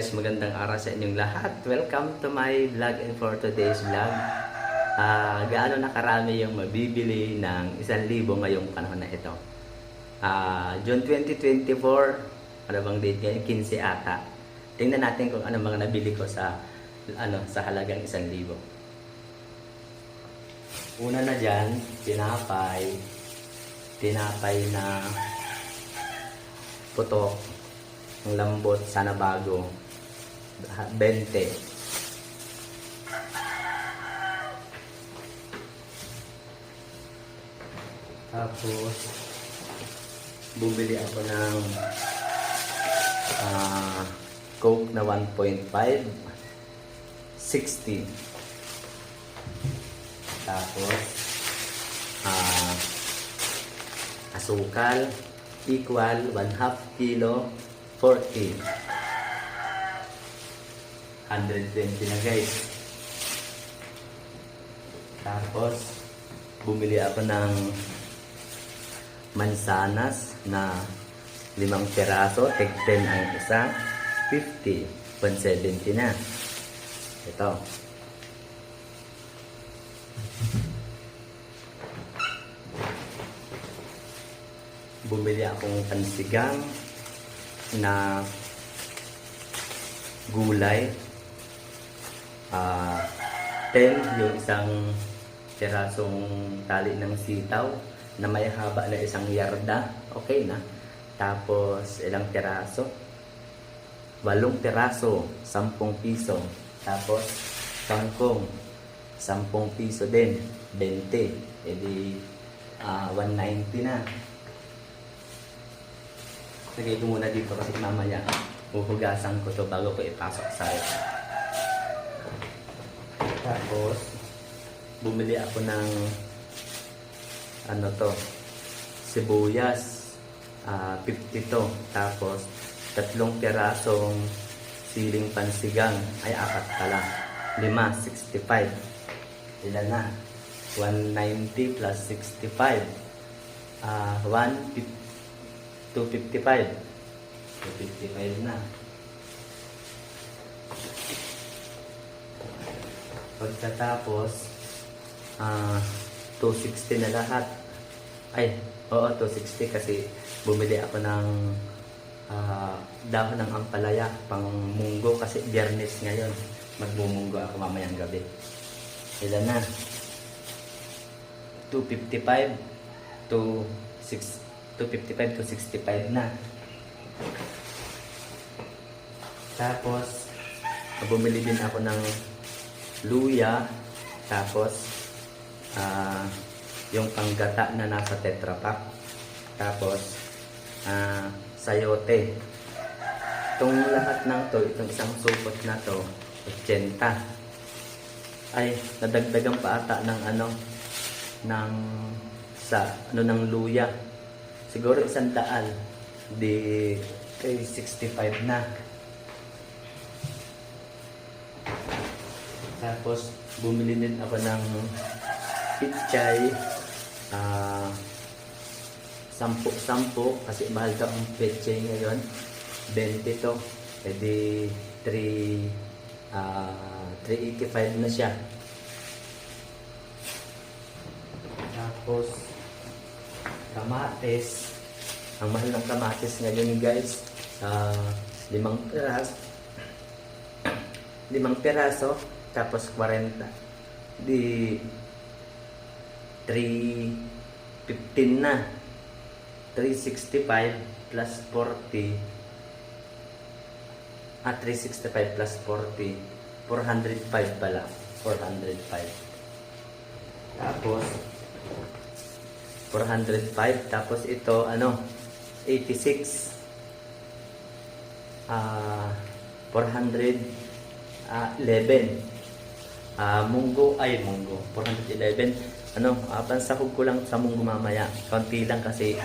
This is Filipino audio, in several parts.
guys, magandang araw sa inyong lahat. Welcome to my vlog and for today's vlog. Ah, gaano na karami yung mabibili ng isang libo ngayong panahon na ito. Ah, June 2024, ano bang date ngayon? 15 ata. Tingnan natin kung ano mga nabili ko sa ano sa halagang isang libo. Una na dyan, tinapay. Tinapay na putok. Ang lambot, sana bago. 20. Tapos, bumili ako ng ah, Coke na 1.5. 60. Tapos, ah, asukal equal 1 half kilo 40. 120 na guys. Tapos, bumili ako ng mansanas na limang peraso, tig 10 ang isa, 50, 170 na. Ito. Bumili akong pansigang na gulay. Ah, 10 yung isang terasong tali ng sitaw na may haba na isang yarda. Okay na. Tapos ilang teraso? Walong teraso, 10 piso. Tapos kangkong, 10 piso din, 20. E di ah, 190 na. Lagay ko muna dito kasi mamaya huhugasan ko to bago ko ipasok sa. Tapos, bumili ako ng ano to, sibuyas, ah 50 to. Tapos, tatlong pirasong siling pansigang, ay apat pala. Lima, 65. Ilan na? 190 plus 65. Ah, 150 255. 255 na. Pagkatapos, ah 260 na lahat. Ay, oo, 260 kasi bumili ako ng ah, dahon ng ampalaya pang munggo kasi biyernes ngayon. Magmumunggo ako mamayang gabi. Ilan na? 255 to 6 255 to 65 na. Tapos, bumili din ako ng luya. Tapos, ah yung panggata na nasa Tetra Pak. Tapos, ah sayote. Itong lahat ng to, itong isang supot na to, 80. Ay, nadagdagan pa ata ng ano, ng sa ano ng luya. Siguro isang daan. Di kay 65 na. Tapos bumili din ako ng pichay. Ah, sampu-sampu kasi mahal daw ang pechay ngayon. 20 to. E di 3 ah 385 na siya. Tapos kamatis. Ang mahal ng kamatis ngayon guys, sa limang piraso, limang piraso, tapos 40. Di 315 na. 365 plus 40 ah 365 plus 40 405 pala. 405 tapos 405 tapos ito ano 86 ah 411 ah munggo ay munggo. 411 ano ah, pansahog ko lang sa munggo mamaya. Konti lang kasi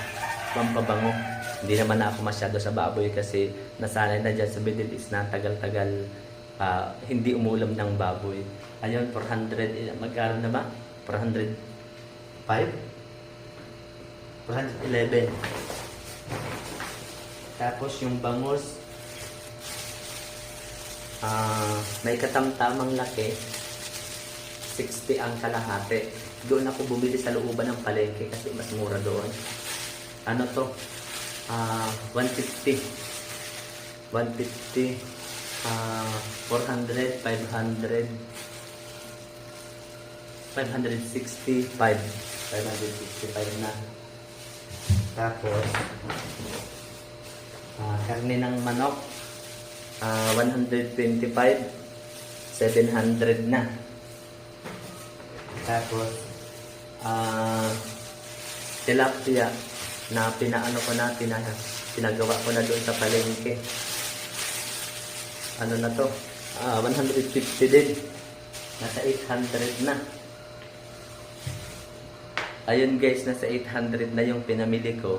pampabango. Hindi naman ako masyado sa baboy kasi nasanay na dyan sa Middle East na tagal-tagal ah, hindi umulam ng baboy. Ayun 400 eh, magkano na ba? 405 411. Tapos yung bangus Ah, may katamtamang laki. 60 ang kalahati. Doon ako bumili sa looban ng palengke kasi mas mura doon. Ano to? Ah, 150. 150. Ah, 400, 500. 565. 565 na. Tapos, ah, karne ng manok. Ah, 125. 700 na. Tapos, ah, tilapia na pinaano ko na, pina, pinagawa ko na doon sa palengke. Ano na to? Ah, 150 din. Nasa 800 na. Ayun guys, nasa 800 na yung pinamili ko.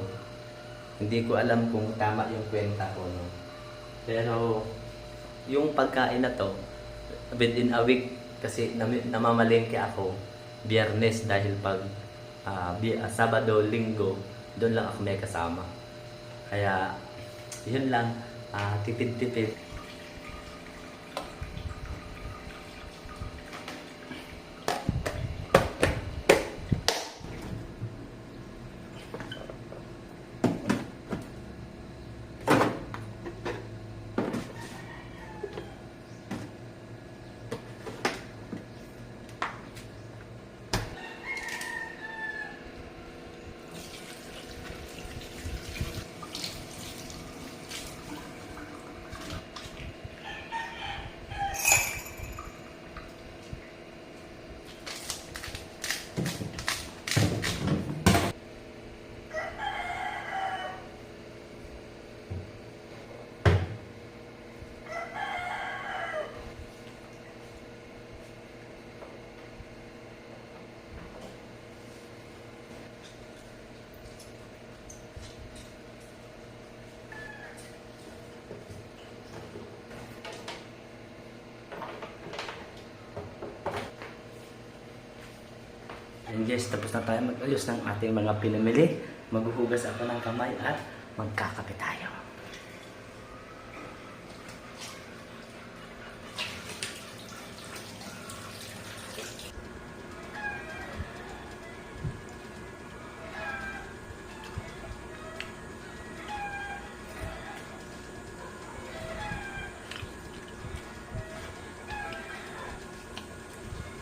Hindi ko alam kung tama yung kwenta ko. No? Pero, yung pagkain na to, within a week, kasi nam- namamalengke ako, biyernes dahil pag ah, Sabado, Linggo, doon lang ako may kasama. Kaya, yun lang, ah, tipid-tipid. And guys, tapos na tayo mag-ayos ng ating mga pinamili. Maghuhugas ako ng kamay at magkakape tayo.